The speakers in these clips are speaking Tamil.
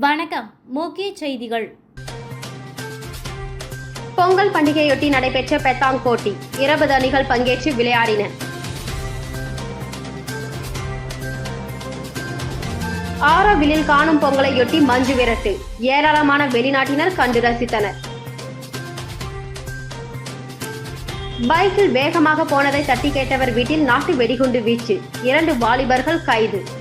வணக்கம் முக்கிய செய்திகள். பொங்கல் பண்டிகையொட்டி நடைபெற்ற பெத்தாங் போட்டி. இருபது அணிகள் பங்கேற்று விளையாடின. ஆரோவிலில் காணும் பொங்கலையொட்டி மஞ்சு விரட்டு. ஏராளமான வெளிநாட்டினர் கண்டு ரசித்தனர். பைக்கில் வேகமாக போனதை தட்டி கேட்டவர் வீட்டில் நாட்டு வெடிகுண்டு வீச்சு. இரண்டு வாலிபர்கள் கைது.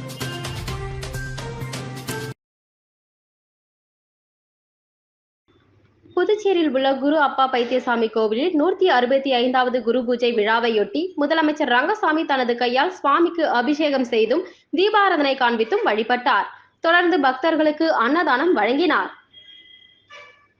புதுச்சேரியில் உள்ள குரு அப்பா பைத்தியசாமி கோவிலில் நூற்றி அறுபத்தி ஐந்தாவது குரு பூஜை விழாவையொட்டி முதலமைச்சர் ரங்கசாமி தனது கையால் சுவாமிக்கு அபிஷேகம் செய்தும் தீபாராதனை காண்பித்தும் வழிபட்டார். தொடர்ந்து பக்தர்களுக்கு அன்னதானம் வழங்கினார்.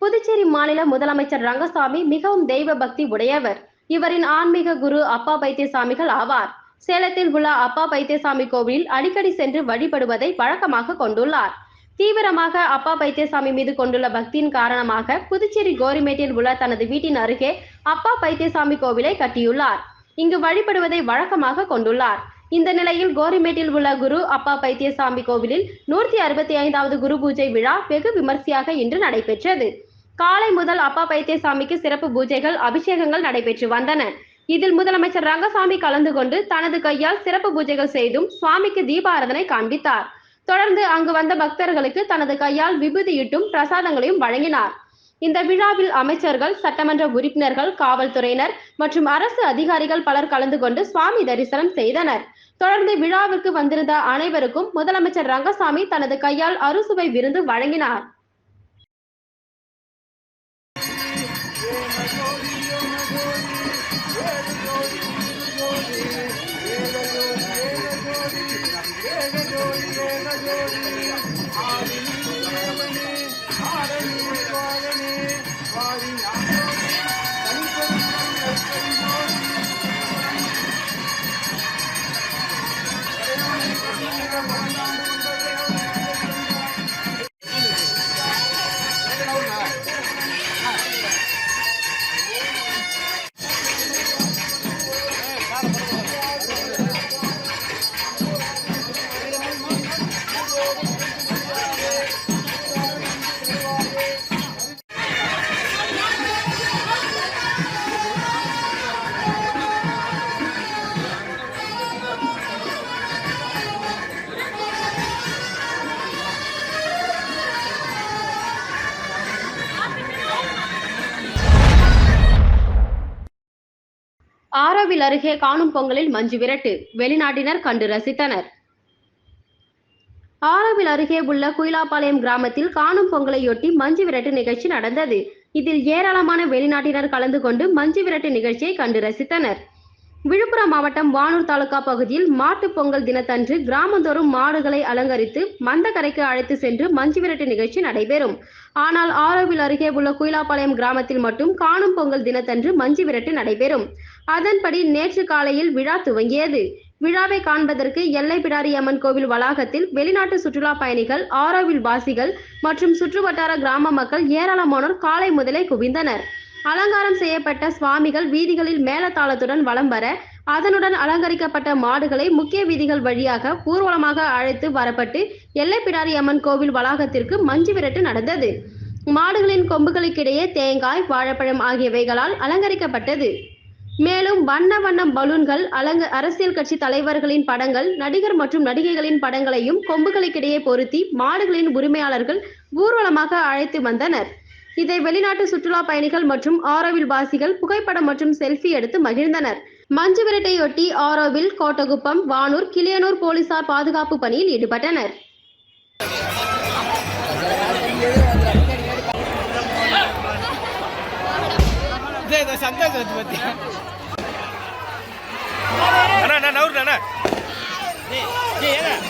புதுச்சேரி மாநில முதலமைச்சர் ரங்கசாமி மிகவும் தெய்வ பக்தி உடையவர். இவரின் ஆன்மீக குரு அப்பா பைத்தியசாமிகள் ஆவார். சேலத்தில் உள்ள அப்பா பைத்தியசாமி கோவிலில் அடிக்கடி சென்று வழிபடுவதை வழக்கமாக கொண்டுள்ளார். தீவிரமாக அப்பா பைத்தியசாமி மீது கொண்டுள்ள பக்தியின் காரணமாக புதுச்சேரி கோரிமேட்டில் உள்ள தனது வீட்டின் அருகே அப்பா பைத்தியசாமி கோவிலை கட்டியுள்ளார். இங்கு வழிபடுவதை வழக்கமாக கொண்டுள்ளார். இந்த நிலையில் கோரிமேட்டில் உள்ள குரு அப்பா பைத்தியசாமி கோவிலில் நூற்றி அறுபத்தி ஐந்தாவது குரு பூஜை விழா வெகு விமர்சையாக இன்று நடைபெற்றது. காலை முதல் அப்பா பைத்தியசாமிக்கு சிறப்பு பூஜைகள் அபிஷேகங்கள் நடைபெற்று வந்தன. இதில் முதலமைச்சர் ரங்கசாமி கலந்து கொண்டு தனது கையால் சிறப்பு பூஜைகள் செய்தும் சுவாமிக்கு தீபாராதனை காண்பித்தார். தொடர்ந்து அங்கு வந்த பக்தர்களுக்கு தனது கையால் விபூதியிட்டும் பிரசாதங்களையும் வழங்கினார். இந்த விழாவில் அமைச்சர்கள் சட்டமன்ற உறுப்பினர்கள் காவல்துறையினர் மற்றும் அரசு அதிகாரிகள் பலர் கலந்து கொண்டு சுவாமி தரிசனம் செய்தனர். தொடர்ந்து விழாவிற்கு வந்திருந்த அனைவருக்கும் முதலமைச்சர் ரங்கசாமி தனது கையால் அறுசுவை விருந்து வழங்கினார். ஆரோவில் அருகே காணும் பொங்கலில் மஞ்சு விரட்டு. வெளிநாட்டினர் கண்டு ரசித்தனர். ஆரோவில் அருகே உள்ள குயிலாப்பாளையம் கிராமத்தில் காணும் பொங்கலையொட்டி மஞ்சு விரட்டு நிகழ்ச்சி நடந்தது. இதில் ஏராளமான வெளிநாட்டினர் கலந்து கொண்டு மஞ்சு விரட்டு நிகழ்ச்சியை கண்டு ரசித்தனர். விழுப்புரம் மாவட்டம் வானூர் தாலுகா பகுதியில் மாட்டுப் பொங்கல் தினத்தன்று கிராமந்தோறும் மாடுகளை அலங்கரித்து மந்தக்கரைக்கு அழைத்து சென்று மஞ்சு விரட்டு நிகழ்ச்சி நடைபெறும். ஆனால் ஆரோவில் அருகே உள்ள குயிலாப்பாளையம் கிராமத்தில் மட்டும் காணும் பொங்கல் தினத்தன்று மஞ்சு விரட்டு நடைபெறும். அதன்படி நேற்று காலையில் விழா துவங்கியது. விழாவை காண்பதற்கு எல்லைப்பிடாரி அம்மன் கோவில் வளாகத்தில் வெளிநாட்டு சுற்றுலா பயணிகள் ஆரோவில் வாசிகள் மற்றும் சுற்றுவட்டார கிராம மக்கள் ஏராளமானோர் காலை முதலே குவிந்தனர். அலங்காரம் செய்யப்பட்ட சுவாமிகள் வீதிகளில் மேளதாளத்துடன் வலம் வர அதனுடன் அலங்கரிக்கப்பட்ட மாடுகளை முக்கிய வீதிகள் வழியாக ஊர்வலமாக அழைத்து வரப்பட்டு எல்லைப்பிடாரி அம்மன் கோவில் வளாகத்திற்கு மஞ்சு விரட்டு நடந்தது. மாடுகளின் கொம்புகளுக்கிடையே தேங்காய் வாழைப்பழம் ஆகியவைகளால் அலங்கரிக்கப்பட்டது. மேலும் வண்ண வண்ணம் பலூன்கள் அலங்க அரசியல் கட்சி தலைவர்களின் படங்கள் நடிகர் மற்றும் நடிகைகளின் படங்களையும் கொம்புகளுக்கிடையே பொருத்தி மாடுகளின் உரிமையாளர்கள் ஊர்வலமாக அழைத்து வந்தனர். இதை வெளிநாட்டு சுற்றுலா பயணிகள் மற்றும் ஆரோவில் வாசிகள் புகைப்படம் மற்றும் செல்ஃபி எடுத்து மகிழ்ந்தனர். மஞ்சு விரட்டையொட்டி ஆரோவில் கோட்டகுப்பம் வானூர் கிளியனூர் போலீசார் பாதுகாப்பு பணியில் ஈடுபட்டனர். இதே இதோ சந்தோஷம் வந்து பத்தி அண்ணா அண்ணா நவுரு அண்ணா ஏய் ஏய்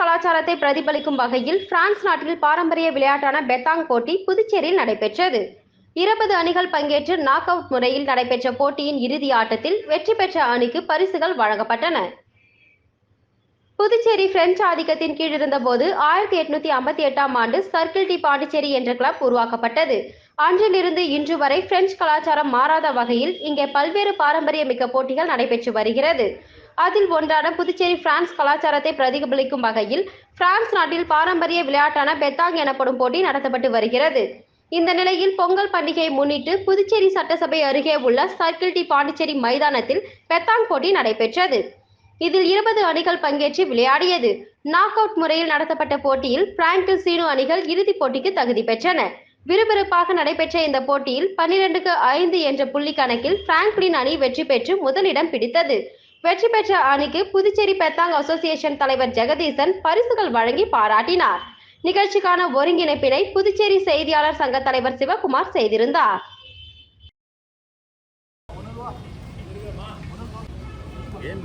கலாச்சாரத்தை பிரதிபலிக்கும் வகையில் பிரான்ஸ் நாட்டில் பாரம்பரிய விளையாட்டான பெத்தாங் போட்டி புதுச்சேரியில் நடைபெற்றது. இருபது அணிகள் பங்கேற்று நாக் அவுட் முறையில் நடைபெற்ற போட்டியின் இறுதி ஆட்டத்தில் வெற்றி பெற்ற அணிக்கு பரிசுகள் வழங்கப்பட்டன. புதுச்சேரி பிரெஞ்சு ஆதிக்கத்தின் கீழ் இருந்தபோது ஆயிரத்தி எட்நூத்தி ஐம்பத்தி எட்டாம் ஆண்டு சர்க்கிள் டி பாண்டிச்சேரி என்ற கிளப் உருவாக்கப்பட்டது. அன்றிலிருந்து இன்று வரை பிரெஞ்சு கலாச்சாரம் மாறாத வகையில் இங்கே பல்வேறு பாரம்பரியமிக்க போட்டிகள் நடைபெற்று வருகிறது. அதில் ஒன்றான புதுச்சேரி பிரான்ஸ் கலாச்சாரத்தை பிரதிபலிக்கும் வகையில் பிரான்ஸ் நாட்டில் பாரம்பரிய விளையாட்டான பெத்தாங் எனப்படும் போட்டி நடத்தப்பட்டு வருகிறது. இந்த நிலையில் பொங்கல் பண்டிகையை முன்னிட்டு புதுச்சேரி சட்டசபை அருகே உள்ள சர்க்கிள் டி பாண்டிச்சேரி மைதானத்தில் பெத்தாங் போட்டி நடைபெற்றது. இதில் இருபது அணிகள் பங்கேற்று விளையாடியது. நாக் அவுட் முறையில் நடத்தப்பட்ட போட்டியில் பிராங்கில் சீனு அணிகள் இறுதிப் போட்டிக்கு தகுதி பெற்றன. விறுவிறுப்பாக நடைபெற்ற இந்த போட்டியில் பன்னிரண்டுக்கு ஐந்து என்ற புள்ளி கணக்கில் பிராங்க்லின் அணி வெற்றி பெற்று முதலிடம் பிடித்தது. வெற்றி பெற்ற அணிக்கு புதுச்சேரி பெத்தாங் அசோசியேஷன் தலைவர் ஜெகதீசன் பரிசுகள் வழங்கி பாராட்டினார். நிகழ்ச்சிக்கான ஒருங்கிணைப்பினை புதுச்சேரி செய்தியாளர் சங்க தலைவர் சிவகுமார் செய்திருந்தார். ஏன்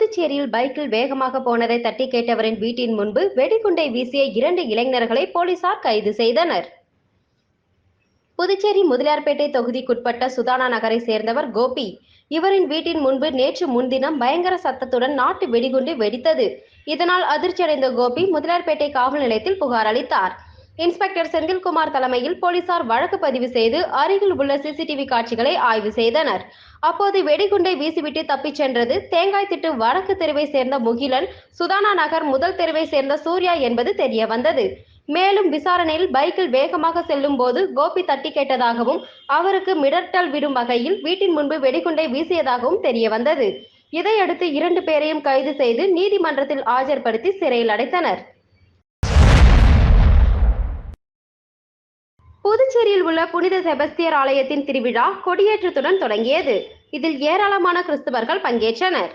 புதுச்சேரியில் பைக்கில் வேகமாக போனதை தட்டி கேட்டவரின் வீட்டின் முன்பு வெடிகுண்டை வீசிய இரண்டு இளைஞர்களை போலீசார் கைது செய்தனர். புதுச்சேரி முதலியார்பேட்டை தொகுதிக்குட்பட்ட சுதானா நகரை சேர்ந்தவர் கோபி. இவரின் வீட்டின் முன்பு நேற்று முன்தினம் பயங்கர சத்தத்துடன் நாட்டு வெடிகுண்டு வெடித்தது. இதனால் அதிர்ச்சியடைந்த கோபி முதலியார்பேட்டை காவல் நிலையத்தில் புகார் அளித்தார். இன்ஸ்பெக்டர் செந்தில்குமார் தலைமையில் போலீசார் வழக்கு பதிவு செய்து அருகில் உள்ள சிசிடிவி காட்சிகளை ஆய்வு செய்தனர். அப்போது வெடிகுண்டை வீசிவிட்டு தப்பிச் சென்றது தேங்காய் திட்டு வடக்கு தெருவை சேர்ந்த முகிலன் சுதானா நகர் முதல் தெருவை சேர்ந்த சூர்யா என்பது தெரிய வந்தது மேலும் விசாரணையில் பைக்கில் வேகமாக செல்லும் போது கோபி தட்டி கேட்டதாகவும் அவருக்கு மிடர்டல் விடும் வகையில் வீட்டின் முன்பு வெடிகுண்டை வீசியதாகவும் தெரிய வந்தது இதையடுத்து இரண்டு பேரையும் கைது செய்து நீதிமன்றத்தில் ஆஜர்படுத்தி சிறையில் அடைத்தனர். புதுச்சேரியில் உள்ள புனித செபஸ்தியர் ஆலயத்தின் திருவிழா கொடியேற்றத்துடன் தொடங்கியது. இதில் ஏராளமான கிறிஸ்தவர்கள் பங்கேற்றனர்.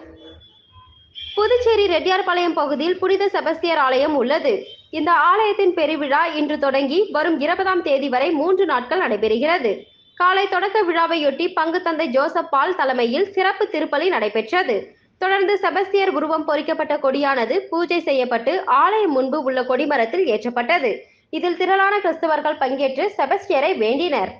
புதுச்சேரி ரெட்டியார்பாளையம் பகுதியில் புனித செபஸ்தியர் ஆலயம் உள்ளது. இந்த ஆலயத்தின் பெருவிழா இன்று தொடங்கி வரும் இருபதாம் தேதி வரை மூன்று நாட்கள் நடைபெறுகிறது. காலை தொடக்க விழாவையொட்டி பங்கு தந்தை ஜோசப் பால் தலைமையில் சிறப்பு திருப்பலி நடைபெற்றது. தொடர்ந்து செபஸ்தியர் உருவம் பொறிக்கப்பட்ட கொடியானது பூஜை செய்யப்பட்டு ஆலயம் முன்பு உள்ள கொடிமரத்தில் ஏற்றப்பட்டது. இதில் திரளான கிறிஸ்தவர்கள் பங்கேற்று செபஸ்டியரை வேண்டினர்.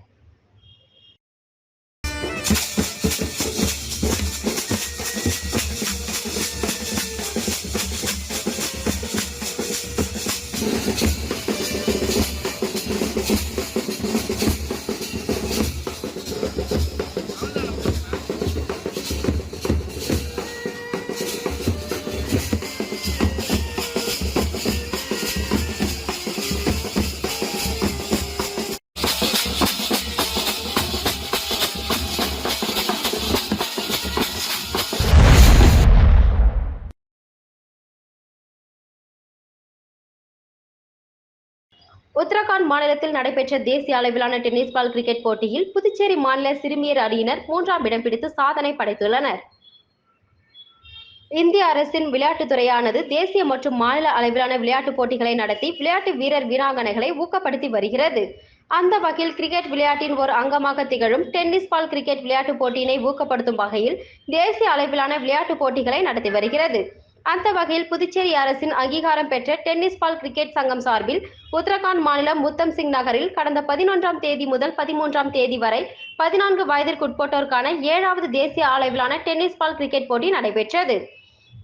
உத்தரகாண்ட் மாநிலத்தில் நடைபெற்ற தேசிய அளவிலான டென்னிஸ் பால் கிரிக்கெட் போட்டியில் புதுச்சேரி மாநில சிறுமியர் அணியினர் மூன்றாம் இடம் பிடித்து சாதனை படைத்துள்ளனர். இந்திய அரசின் விளையாட்டுத் துறையானது தேசிய மற்றும் மாநில அளவிலான விளையாட்டுப் போட்டிகளை நடத்தி விளையாட்டு வீரர் வீராங்கனைகளை ஊக்கப்படுத்தி வருகிறது. அந்த வகையில் கிரிக்கெட் விளையாட்டின் ஒரு அங்கமாக திகழும் டென்னிஸ் பால் கிரிக்கெட் விளையாட்டுப் போட்டியினை ஊக்கப்படுத்தும் வகையில் தேசிய அளவிலான விளையாட்டுப் போட்டிகளை நடத்தி வருகிறது. அந்த வகையில் புதுச்சேரி அரசின் அங்கீகாரம் பெற்ற டென்னிஸ் பால் கிரிக்கெட் சங்கம் சார்பில் உத்தரகாண்ட் மாநிலம் முத்தம் சிங் நகரில் கடந்த பதினொன்றாம் தேதி முதல் பதிமூன்றாம் தேதி வரை பதினான்கு வயதிற்குட்பட்டோருக்கான ஏழாவது தேசிய அளவிலான டென்னிஸ் பால் கிரிக்கெட் போட்டி நடைபெற்றது.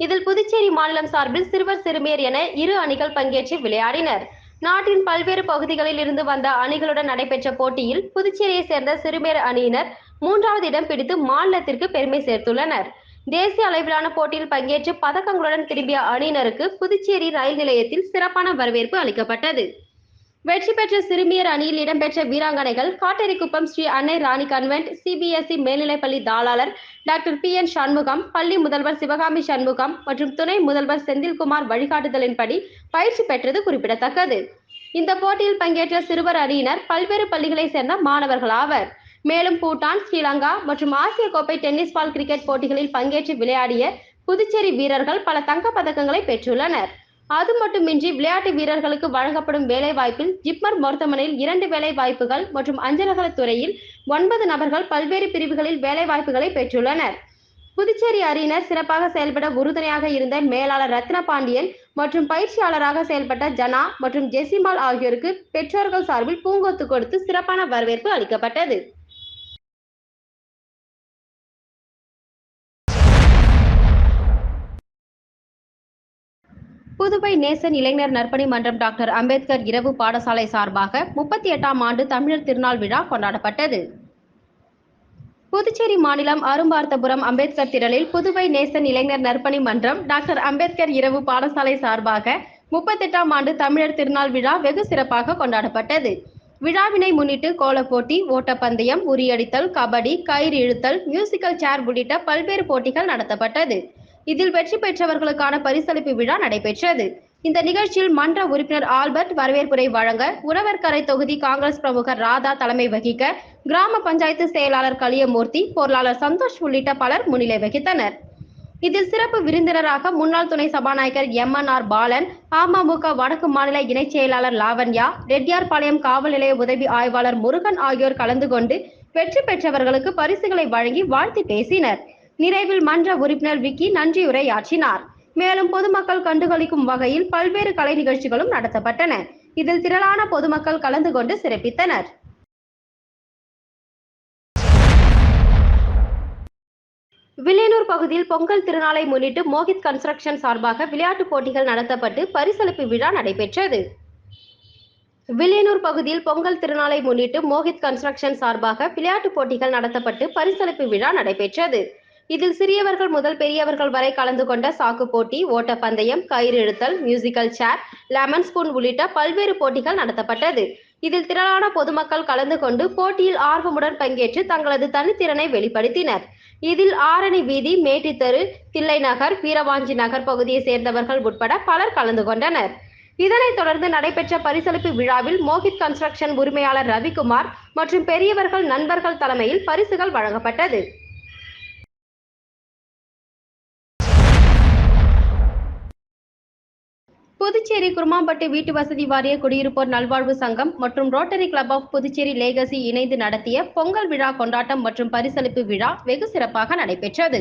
இதில் புதுச்சேரி மாநிலம் சார்பில் சிறுவர் சிறுமியர் என இரு அணிகள் பங்கேற்று விளையாடினர். நாட்டின் பல்வேறு பகுதிகளில் இருந்து வந்த அணிகளுடன் நடைபெற்ற போட்டியில் புதுச்சேரியை சேர்ந்த சிறுமேர் அணியினர் மூன்றாவது இடம் பிடித்து மாநிலத்திற்கு பெருமை சேர்த்துள்ளனர். தேசிய அளவிலான போட்டியில் பங்கேற்று பதக்கங்களுடன் திரும்பிய அணியினருக்கு புதுச்சேரி ரயில் நிலையத்தில் சிறப்பான வரவேற்பு அளிக்கப்பட்டது. வெற்றி பெற்ற சிறுமியர் அணியில் இடம்பெற்ற வீராங்கனைகள் காட்டேரிக்குப்பம் ஸ்ரீ அன்னை ராணி கன்வென்ட் சிபிஎஸ்இ மேல்நிலைப்பள்ளி தாளாளர் டாக்டர் பி என் சண்முகம் பள்ளி முதல்வர் சிவகாமி சண்முகம் மற்றும் துணை முதல்வர் செந்தில்குமார் வழிகாட்டுதலின்படி பயிற்சி பெற்றது குறிப்பிடத்தக்கது. இந்த போட்டியில் பங்கேற்ற சிறுவர் அணியினர் பல்வேறு பள்ளிகளைச் சேர்ந்த மாணவர்கள் ஆவர். மேலும் பூட்டான் ஸ்ரீலங்கா மற்றும் ஆசிய கோப்பை டென்னிஸ் பால் கிரிக்கெட் போட்டிகளில் பங்கேற்று விளையாடிய புதுச்சேரி வீரர்கள் பல தங்கப் பதக்கங்களை பெற்றுள்ளனர். அது மட்டுமின்றி விளையாட்டு வீரர்களுக்கு வழங்கப்படும் வேலை வாய்ப்பில் ஜிப்மர் மருத்துவமனையில் இரண்டு வேலை வாய்ப்புகள் மற்றும் அஞ்சலக துறையில் ஒன்பது நபர்கள் பல்வேறு பிரிவுகளில் வேலை வாய்ப்புகளை பெற்றுள்ளனர். புதுச்சேரி அணியினர் சிறப்பாக செயல்பட உறுதுணையாக இருந்த மேலாளர் ரத்ன பாண்டியன் மற்றும் பயிற்சியாளராக செயல்பட்ட ஜனா மற்றும் ஜெசிமால் ஆகியோருக்கு பெற்றோர்கள் சார்பில் பூங்கொத்து கொடுத்து சிறப்பான வரவேற்பு அளிக்கப்பட்டது. புதுவை நேசன் இளைஞர் நற்பணி மன்றம் டாக்டர் அம்பேத்கர் இரவு பாடசாலை சார்பாக முப்பத்தி எட்டாம் ஆண்டு தமிழர் திருநாள் விழா கொண்டாடப்பட்டது. புதுச்சேரி மாநிலம் அரும்பார்த்தபுரம் அம்பேத்கர் திடலில் புதுவை நேசன் இளைஞர் நற்பணி மன்றம் டாக்டர் அம்பேத்கர் இரவு பாடசாலை சார்பாக முப்பத்தெட்டாம் ஆண்டு தமிழர் திருநாள் விழா வெகு சிறப்பாக கொண்டாடப்பட்டது. விழாவினை முன்னிட்டு கோலப்போட்டி ஓட்டப்பந்தயம் உரியடித்தல் கபடி கயிறு இழுத்தல் மியூசிக்கல் சேர் உள்ளிட்ட பல்வேறு போட்டிகள் நடத்தப்பட்டது. இதில் வெற்றி பெற்றவர்களுக்கான பரிசளிப்பு விழா நடைபெற்றது. இந்த நிகழ்ச்சியில் மன்ற உறுப்பினர் ஆல்பர்ட் வரவேற்புரை வழங்க உழவர்கரை தொகுதி காங்கிரஸ் பிரமுகர் ராதா தலைமை வகிக்க கிராம பஞ்சாயத்து செயலாளர் கலியமூர்த்தி பொருளாளர் சந்தோஷ் உள்ளிட்ட பலர் முன்னிலை வகித்தனர். இதில் சிறப்பு விருந்தினராக முன்னாள் துணை சபாநாயகர் M N R Balan AMMK வடக்கு மாநில இணைச் செயலாளர் லாவண்யா ரெட்டியார்பாளையம் காவல் நிலைய உதவி ஆய்வாளர் முருகன் ஆகியோர் கலந்து கொண்டு வெற்றி பெற்றவர்களுக்கு பரிசுகளை வழங்கி வாழ்த்தி பேசினர். நிறைவில் மன்ற உறுப்பினர் விக்கி நன்றியுரையாற்றினார் மேலும் பொதுமக்கள் கண்டுகளிக்கும் வகையில் பல்வேறு கலை நிகழ்ச்சிகளும் நடத்தப்பட்டன. இதில் திரளான பொதுமக்கள் கலந்து கொண்டு சிறப்பித்தனர். வில்லியனூர் பகுதியில் பொங்கல் திருநாளை முன்னிட்டு மோகித் கன்ஸ்ட்ரக்ஷன் சார்பாக விளையாட்டுப் போட்டிகள் நடத்தப்பட்டு பரிசளிப்பு விழா நடைபெற்றது. வில்லியனூர் பகுதியில் பொங்கல் திருநாளை முன்னிட்டு மோகித் கன்ஸ்ட்ரக்ஷன் சார்பாக விளையாட்டுப் போட்டிகள் நடத்தப்பட்டு பரிசளிப்பு விழா நடைபெற்றது. இதில் சிறியவர்கள் முதல் பெரியவர்கள் வரை கலந்து கொண்ட சாக்கு போட்டி ஓட்டப்பந்தயம் கயிறு இழுத்தல் மியூசிக்கல் சேர் லெமன் ஸ்பூன் உள்ளிட்ட பல்வேறு போட்டிகள் நடத்தப்பட்டது. இதில் திரளான பொதுமக்கள் கலந்து கொண்டு போட்டியில் ஆர்வமுடன் பங்கேற்று தங்களது தனித்திறனை வெளிப்படுத்தினர். இதில் ஆரணி வீதி மேட்டித்தெரு தில்லை நகர் வீரவாஞ்சி நகர் பகுதியை சேர்ந்தவர்கள் உட்பட பலர் கலந்து கொண்டனர். இதனைத் தொடர்ந்து நடைபெற்ற பரிசளிப்பு விழாவில் மோகித் கன்ஸ்ட்ரக்ஷன் உரிமையாளர் ரவிக்குமார் மற்றும் பெரியவர்கள் நண்பர்கள் தலைமையில் பரிசுகள் வழங்கப்பட்டது. புதுச்சேரி குருமாம்பட்டு வீட்டு வசதி வாரிய குடியிருப்போர் நல்வாழ்வு சங்கம் மற்றும் Rotary Club of Puducherry Legacy இணைந்து நடத்திய பொங்கல் விழா கொண்டாட்டம் மற்றும் பரிசளிப்பு விழா வெகு சிறப்பாக நடைபெற்றது.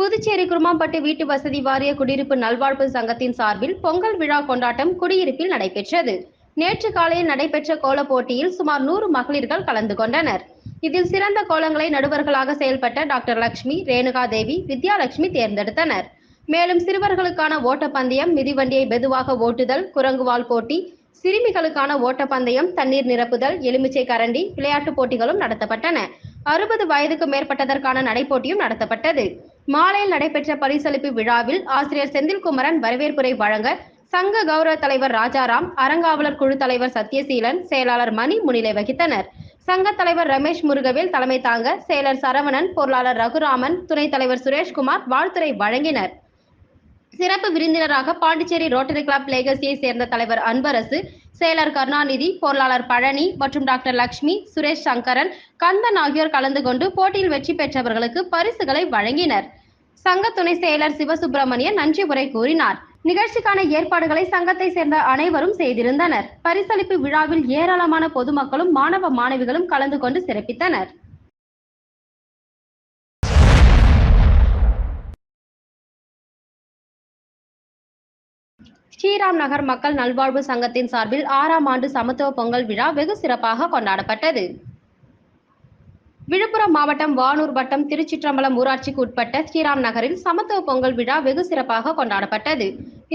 புதுச்சேரி குருமாம்பட்டு வீட்டு வசதி வாரிய குடியிருப்பு நல்வாழ்வு சங்கத்தின் சார்பில் பொங்கல் விழா கொண்டாட்டம் குடியிருப்பில் நடைபெற்றது. நேற்று காலையில் நடைபெற்ற கோலப் போட்டியில் சுமார் நூறு மகளிர்கள் கலந்து கொண்டனர். இதில் சிறந்த கோலங்களை நடுவர்களாக செயல்பட்ட டாக்டர் லட்சுமி ரேணுகா தேவி வித்யாலட்சுமி தேர்ந்தெடுத்தனர். மேலும் சிறுவர்களுக்கான ஓட்டப்பந்தயம் மிதிவண்டியை மெதுவாக ஓட்டுதல் குரங்குவால் போட்டி சிறுமிகளுக்கான ஓட்டப்பந்தயம் தண்ணீர் நிரப்புதல் எலுமிச்சை கரண்டி விளையாட்டுப் போட்டிகளும் நடத்தப்பட்டன. அறுபது வயதுக்கு மேற்பட்டதற்கான நடைப்போட்டியும் நடத்தப்பட்டது. மாலையில் நடைபெற்ற பரிசளிப்பு விழாவில் ஆசிரியர் செந்தில்குமரன் வரவேற்புரை வழங்க சங்க கௌரவ தலைவர் ராஜாராம் அறங்காவலர் குழு தலைவர் சத்யசீலன் செயலாளர் மணி முன்னிலை வகித்தனர். சங்க தலைவர் ரமேஷ் முருகவேல் தலைமை தாங்க செயலர் சரவணன் பொருளாளர் ரகுராமன் துணைத் தலைவர் சுரேஷ்குமார் வாழ்த்துரை வழங்கினர். சிறப்பு விருந்தினராக பாண்டிச்சேரி ரோட்டரி கிளப் லேகசியை சேர்ந்த தலைவர் அன்பரசு செயலர் கருணாநிதி பொருளாளர் பழனி மற்றும் டாக்டர் லட்சுமி சுரேஷ் சங்கரன் கந்தன் ஆகியோர் கலந்து கொண்டு போட்டியில் வெற்றி பெற்றவர்களுக்கு பரிசுகளை வழங்கினர். சங்க துணை செயலர் சிவசுப்பிரமணியன் நன்றி உரை கூறினார். நிகழ்ச்சிக்கான ஏற்பாடுகளை சங்கத்தை சேர்ந்த அனைவரும் செய்திருந்தனர். பரிசளிப்பு விழாவில் ஏராளமான பொதுமக்களும் மாணவ மாணவிகளும் கலந்து கொண்டு சிறப்பித்தனர். ஸ்ரீராம் நகர் மக்கள் நல்வாழ்வு சங்கத்தின் சார்பில் ஆறாம் ஆண்டு சமத்துவ பொங்கல் விழா வெகு சிறப்பாக கொண்டாடப்பட்டது. விழுப்புரம் மாவட்டம் வானூர் வட்டம் திருச்சிற்றம்பலம் ஊராட்சிக்கு உட்பட்ட ஸ்ரீராம் நகரில் சமத்துவ பொங்கல் விழா வெகு சிறப்பாக கொண்டாடப்பட்டது.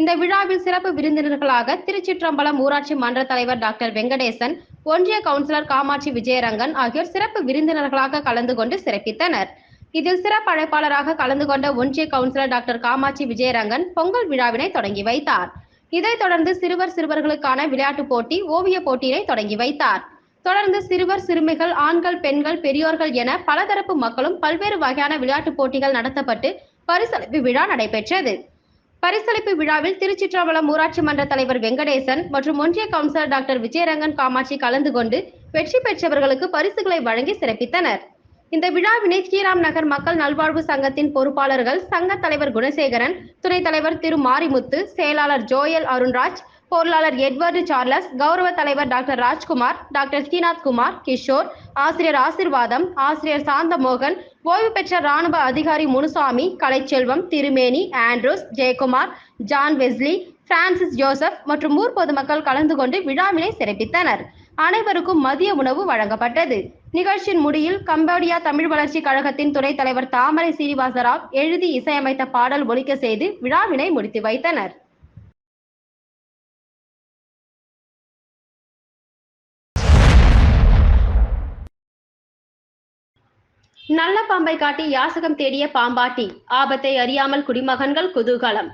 இந்த விழாவில் சிறப்பு விருந்தினர்களாக திருச்சிற்றம்பலம் ஊராட்சி மன்ற தலைவர் டாக்டர் வெங்கடேசன் ஒன்றிய கவுன்சிலர் காமாட்சி விஜயரங்கன் ஆகியோர் சிறப்பு விருந்தினர்களாக கலந்து கொண்டு சிறப்பித்தனர். இதில் சிறப்பு அழைப்பாளராக கலந்து கொண்ட ஒன்றிய கவுன்சிலர் டாக்டர் காமாட்சி விஜயரங்கன் பொங்கல் விழாவினை தொடங்கி வைத்தார். இதைத் தொடர்ந்து சிறுவர் சிறுவர்களுக்கான விளையாட்டுப் போட்டி ஓவிய போட்டியினை தொடங்கி வைத்தார். தொடர்ந்து சிறுவர் சிறுமிகள் ஆண்கள் பெண்கள் பெரியோர்கள் என பலதரப்பு மக்களும் பல்வேறு வகையான விளையாட்டுப் போட்டிகள் நடத்தப்பட்டு பரிசளிப்பு விழா நடைபெற்றது. பரிசளிப்பு விழாவில் திருச்சிற்றம்பலம் ஊராட்சி மன்ற தலைவர் வெங்கடேசன் மற்றும் ஒன்றிய கவுன்சிலர் டாக்டர் விஜயரங்கன் காமாட்சி கலந்து கொண்டு வெற்றி பெற்றவர்களுக்கு பரிசுகளை வழங்கி சிறப்பித்தனர். இந்த விழாவினை ஸ்ரீராம் நகர் மக்கள் நல்வாழ்வு சங்கத்தின் பொறுப்பாளர்கள் சங்க தலைவர் குணசேகரன் துணைத் தலைவர் திரு மாரிமுத்து செயலாளர் ஜோயல் அருண்ராஜ் பொருளாளர் எட்வர்டு சார்லஸ் கௌரவ தலைவர் டாக்டர் ராஜ்குமார் டாக்டர் ஸ்ரீநாத் குமார் கிஷோர் ஆசிரியர் ஆசிர்வாதம் ஆசிரியர் சாந்தமோகன் ஓய்வு பெற்ற ராணுவ அதிகாரி Munusamy Kalaiselvam Thirumeni Andrews Jayakumar John Wesley Francis Joseph மற்றும் ஊர் பொதுமக்கள் கலந்து கொண்டு விழாவினை சிறப்பித்தனர். அனைவருக்கும் மதிய உணவு வழங்கப்பட்டது. நிகழ்ச்சியின் முடியில் கம்போடியா தமிழ் வளர்ச்சி கழகத்தின் துணைத் தலைவர் தாமரை சீனிவாசராவ் எழுதி இசையமைத்த பாடல் ஒலிக்க செய்து விழாவினை முடித்து வைத்தனர். நல்ல பாம்பை காட்டி யாசகம் தேடிய பாம்பாட்டி. ஆபத்தை அறியாமல் குடிமகன்கள் குதூகலம்.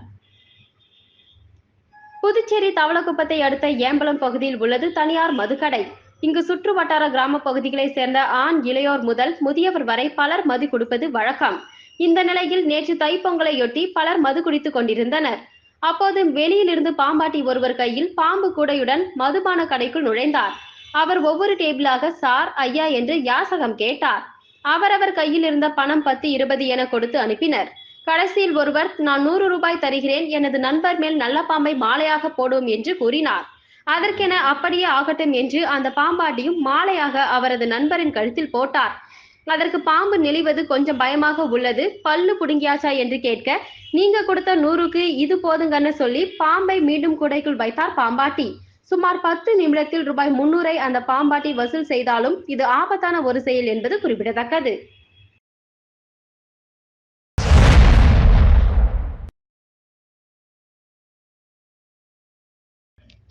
புதுச்சேரி தவளக்குப்பத்தை அடுத்த ஏம்பலம் பகுதியில் உள்ளது தனியார் மதுக்கடை. இங்கு சுற்று வட்டார கிராம பகுதிகளைச் சேர்ந்த ஆண் இளையோர் முதல் முதியவர் வரை பலர் மது கொடுப்பது வழக்கம். இந்த நிலையில் நேற்று தைப்பொங்கலையொட்டி பலர் மது குடித்துக் கொண்டிருந்தனர். அப்போது வெளியிலிருந்து பாம்பாட்டி ஒருவர் கையில் பாம்பு கூடையுடன் மதுபான கடைக்குள் நுழைந்தார். அவர் ஒவ்வொரு டேபிளாக சார் ஐயா என்று யாசகம் கேட்டார். அவரவர் கையில் இருந்த பணம் பத்து இருபது என கொடுத்து அனுப்பினர். கடைசியில் ஒருவர் நான் நூறு ரூபாய் தருகிறேன் எனது நண்பர் மேல் நல்ல பாம்பை மாலையாக போடும் என்று கூறினார். அதற்கென அப்படியே ஆகட்டும் என்று அந்த பாம்பாட்டியும் மாலையாக அவரது நண்பரின் கழுத்தில் போட்டார். அதற்கு பாம்பு நெளிவது கொஞ்சம் பயமாக உள்ளது. பல்லு புடுங்கியாச்சா? என்று கேட்க நீங்க கொடுத்த நூறுக்கு இது போதுங்கன்னு சொல்லி பாம்பை மீண்டும் குடைக்குள் வைத்தார் பாம்பாட்டி. சுமார் பத்து நிமிடத்தில் ரூபாய் முன்னூரை அந்த பாம்பாட்டி வசூல் செய்தாலும் இது ஆபத்தான ஒரு செயல் என்பது குறிப்பிடத்தக்கது.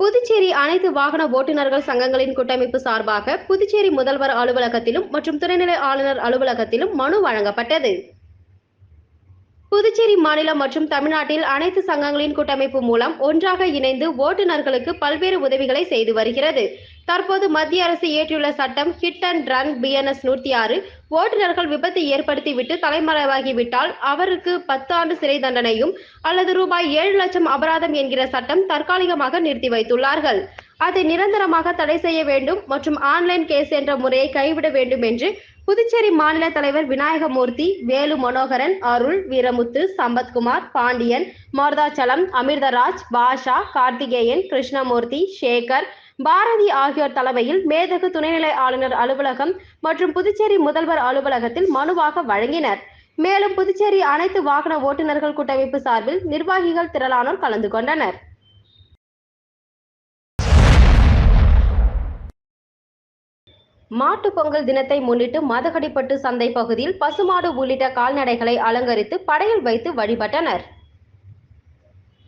புதுச்சேரி அனைத்து வாகன ஓட்டுநர்கள் சங்கங்களின் கூட்டமைப்பு சார்பாக புதுச்சேரி முதல்வர் அலுவலகத்திலும் மற்றும் துணைநிலை ஆளுநர் அலுவலகத்திலும் மனு வழங்கப்பட்டது. புதுச்சேரி மாநிலம் மற்றும் தமிழ்நாட்டில் அனைத்து சங்கங்களின் கூட்டமைப்பு மூலம் ஒன்றாக இணைந்து ஓட்டுநர்களுக்கு பல்வேறு உதவிகளை செய்து வருகிறது. தற்போது மத்திய அரசு இயற்றியுள்ள சட்டம் ஹிட் அண்ட் ரன் பிஎன்எஸ் நூற்றி ஆறு ஓட்டுநர்கள் விபத்தை ஏற்படுத்திவிட்டு தலைமறைவாகிவிட்டால் அவருக்கு பத்து ஆண்டு சிறை தண்டனையும் அல்லது ரூபாய் ஏழு லட்சம் அபராதம் என்கிற சட்டம் தற்காலிகமாக நிறுத்தி வைத்துள்ளார்கள். அதை நிரந்தரமாக தடை செய்ய வேண்டும் மற்றும் ஆன்லைன் கேஸ் என்ற முறையை கைவிட வேண்டும் என்று புதுச்சேரி மாநில தலைவர் விநாயகமூர்த்தி வேலு மனோகரன் அருள் வீரமுத்து சம்பத்குமார் பாண்டியன் மருதாச்சலம் அமிர்தராஜ் பாஷா கார்த்திகேயன் கிருஷ்ணமூர்த்தி சேகர் பாரதி ஆகியோர் தலைமையில் மேதகு துணைநிலை ஆளுநர் அலுவலகம் மற்றும் புதுச்சேரி முதல்வர் அலுவலகத்தில் மனுவாக வழங்கினர். மேலும் புதுச்சேரி அனைத்து வாகன ஓட்டுநர்கள் கூட்டமைப்பு சார்பில் நிர்வாகிகள் திரளானோர் கலந்து கொண்டனர். மாட்டு பொங்கல் தினத்தை முன்னிட்டு மதகடிப்பட்டு சந்தை பகுதியில் பசுமாடு உள்ளிட்ட கால்நடைகளை அலங்கரித்து படையில் வைத்து வழிபட்டனர்.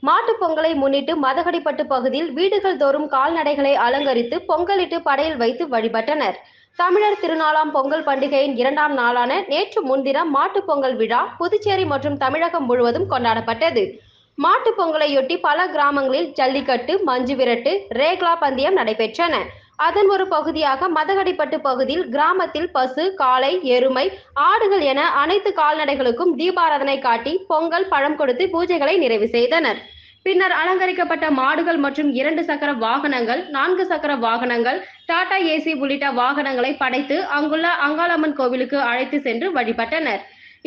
மாட்டு பொங்கலை முன்னிட்டு மதகடிப்பட்டு பகுதியில் வீடுகள் தோறும் கால்நடைகளை அலங்கரித்து பொங்கலிட்டு படையில் வைத்து வழிபட்டனர். தமிழர் திருநாளாம் பொங்கல் பண்டிகையின் இரண்டாம் நாளான நேற்று முன்தினம் மாட்டுப் பொங்கல் விழா புதுச்சேரி மற்றும் தமிழகம் முழுவதும் கொண்டாடப்பட்டது. மாட்டு பொங்கலையொட்டி பல கிராமங்களில் ஜல்லிக்கட்டு மஞ்சு விரட்டு ரேக்லா பந்தயம் நடைபெற்றன. அதன் ஒரு பகுதியாக மதகடிப்பட்டு பகுதியில் கிராமத்தில் பசு காளை எருமை ஆடுகள் என அனைத்து கால்நடைகளுக்கும் தீபாராதனை காட்டி பொங்கல் பழம் கொடுத்து பூஜைகளை நிறைவு செய்தனர். பின்னர் அலங்கரிக்கப்பட்ட மாடுகள் மற்றும் இரண்டு சக்கர வாகனங்கள் நான்கு சக்கர வாகனங்கள் டாடா ஏசி உள்ளிட்ட வாகனங்களை படைத்து அங்குள்ள அங்காளம்மன் கோவிலுக்கு அழைத்து சென்று வழிபட்டனர்.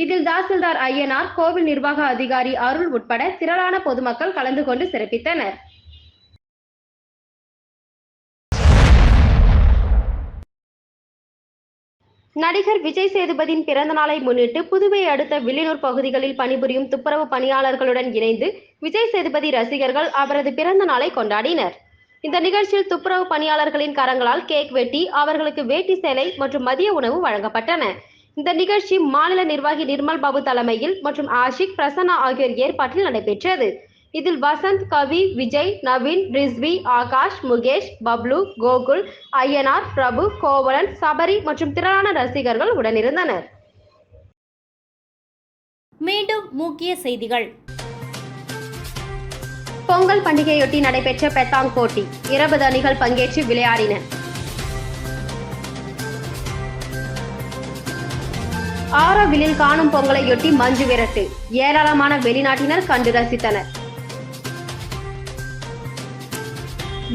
இதில் தாசில்தார் ஐயனார் கோவில் நிர்வாக அதிகாரி அருள் உட்பட திரளான பொதுமக்கள் கலந்து கொண்டு சிறப்பித்தனர். நடிகர் விஜய் சேதுபதியின் பிறந்த நாளை முன்னிட்டு புதுவை அடுத்த வில்லியனூர் பகுதிகளில் பணிபுரியும் துப்புரவு பணியாளர்களுடன் இணைந்து விஜய் சேதுபதி ரசிகர்கள் அவரது பிறந்த நாளை கொண்டாடினர். இந்த நிகழ்ச்சியில் துப்புரவு பணியாளர்களின் கரங்களால் கேக் வெட்டி அவர்களுக்கு வேட்டி சேலை மற்றும் மதிய உணவு வழங்கப்பட்டன. இந்த நிகழ்ச்சி மாநில நிர்வாகி நிர்மல் பாபு தலைமையில் மற்றும் ஆஷிக் பிரசன்னா ஆகியோர் ஏற்பாட்டில் நடைபெற்றது. இதில் வசந்த் கவி விஜய் நவீன் ரிஸ்வி ஆகாஷ் முகேஷ் பப்ளு கோகுல் ஐயனார் பிரபு கோவலன் சபரி மற்றும் திரளான ரசிகர்கள் உடனிருந்தனர். மீண்டும் முக்கிய செய்திகள். பொங்கல் பண்டிகையொட்டி நடைபெற்ற பெத்தாங் போட்டி. இருபது அணிகள் பங்கேற்று விளையாடின. ஆரோவிலில் காணும் பொங்கலையொட்டி மஞ்சு விரட்டு. ஏராளமான வெளிநாட்டினர் கண்டு ரசித்தனர்.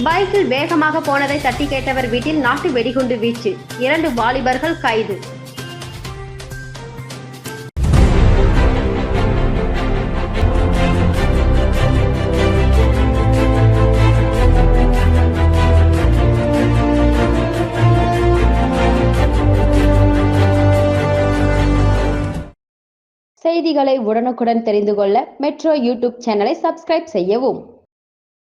பைக்கில் வேகமாக போனதை தட்டி கேட்டவர் வீட்டில் நாட்டு வெடிகுண்டு வீச்சு. இரண்டு வாலிபர்கள் கைது. செய்திகளை உடனுக்குடன் தெரிந்து கொள்ள மெட்ரோ யூடியூப் சேனலை சப்ஸ்கிரைப் செய்யவும்.